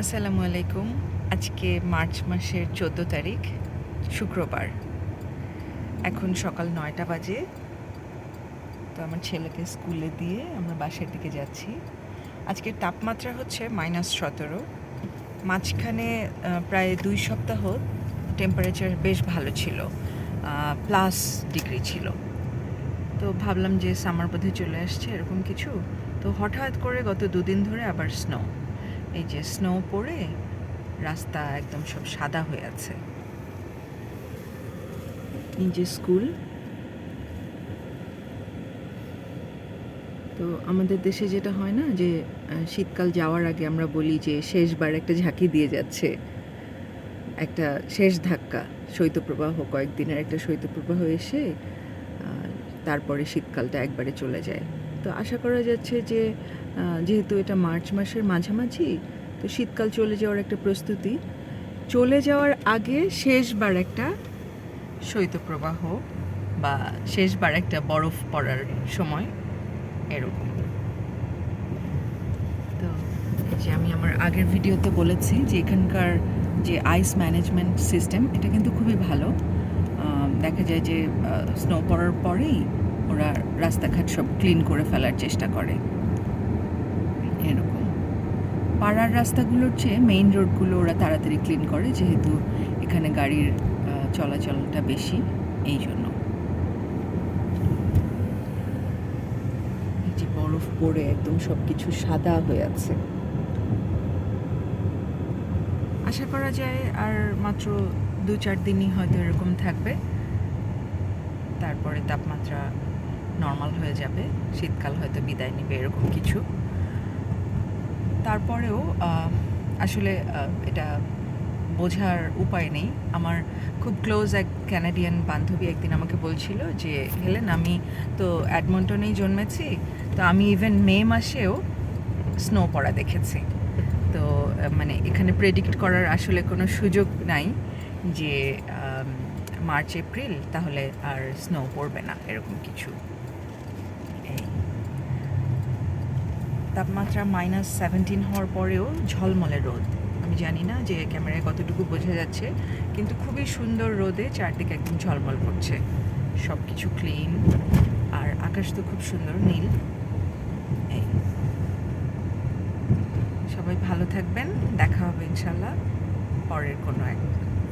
আসসালামু আলাইকুম। আজকে মার্চ মাসের চোদ্দ তারিখ, শুক্রবার। এখন সকাল নয়টা বাজে। তো আমার ছেলেকে স্কুলে দিয়ে আমরা বাসার দিকে যাচ্ছি। আজকের তাপমাত্রা হচ্ছে মাইনাস সতেরো। মাঝখানে প্রায় দুই সপ্তাহ টেম্পারেচার বেশ ভালো ছিল প্লাস ডিগ্রি ছিল। তো ভাবলাম যে সামার বোধে চলে আসছে এরকম কিছু। তো হঠাৎ করে গত দুদিন ধরে আবার স্নো এই যে স্নো পড়ে, রাস্তা একদম সব সাদা হয়ে আছে। এই যে স্কুল তো আমাদের দেশে যেটা হয় না যে শীতকাল যাওয়ার আগে আমরা বলি যে শেষবার একটা ঝাঁকি দিয়ে যাচ্ছে। একটা শেষ ধাক্কা, শৈত্যপ্রবাহ, কয়েকদিনের একটা শৈত্যপ্রবাহ এসে তারপরে শীতকালটা একবারে চলে যায়। তো আশা করা যাচ্ছে যে যেহেতু এটা মার্চ মাসের মাঝামাঝি, তো শীতকাল চলে যাওয়ার একটা প্রস্তুতি। চলে যাওয়ার আগে শেষবার একটা শৈত্যপ্রবাহ বা শেষবার একটা বরফ পড়ার সময় এরকম। তো যে আমি আমার আগের ভিডিওতে বলেছি যে এখানকার যে আইস ম্যানেজমেন্ট সিস্টেম এটা কিন্তু খুবই ভালো। দেখা যায় যে স্নো পড়ার পরেই ওরা রাস্তাঘাট সব ক্লিন করে ফেলার চেষ্টা করে। এরকম। পাড়ার রাস্তাগুলোর চেয়ে মেইন রোডগুলো ওরা তাড়াতাড়ি ক্লিন করে, যেহেতু এখানে গাড়ির চলাচলটা বেশি, এই জন্য। যে বরফ পড়ে একদম সব কিছু সাদা হয়ে আছে। আশা করা যায় আর মাত্র দু চার দিনই হয়তো এরকম থাকবে। তারপরে তাপমাত্রা নর্মাল হয়ে যাবে, শীতকাল হয়তো বিদায় নেবে, এরকম কিছু। তারপরেও আসলে এটা বোঝার উপায় নেই। আমার খুব ক্লোজ এক ক্যানাডিয়ান বান্ধবী একদিন আমাকে বলছিল যে, হেলেন, আমি তো অ্যাডমন্টনেই জন্মেছি, তো আমি ইভেন মে মাসেও স্নো পড়া দেখেছি। তো মানে এখানে প্রেডিক্ট করার আসলে কোনো সুযোগ নাই। যে মার্চ, এপ্রিল, তাহলে আর স্নো পড়বে না, এরকম কিছু। তাপমাত্রা মাইনাস সেভেন্টিন হওয়ার পরেও ঝলমলে রোদ। আমি জানি না যে ক্যামেরায় কতটুকু বোঝা যাচ্ছে, কিন্তু খুবই সুন্দর রোদে চারদিকে একদম ঝলমল করছে। সব কিছু ক্লিন আর আকাশ তো খুব সুন্দর, নীল। এই। সবাই ভালো থাকবেন, দেখা হবে ইনশাল্লাহ পরের কোনো এক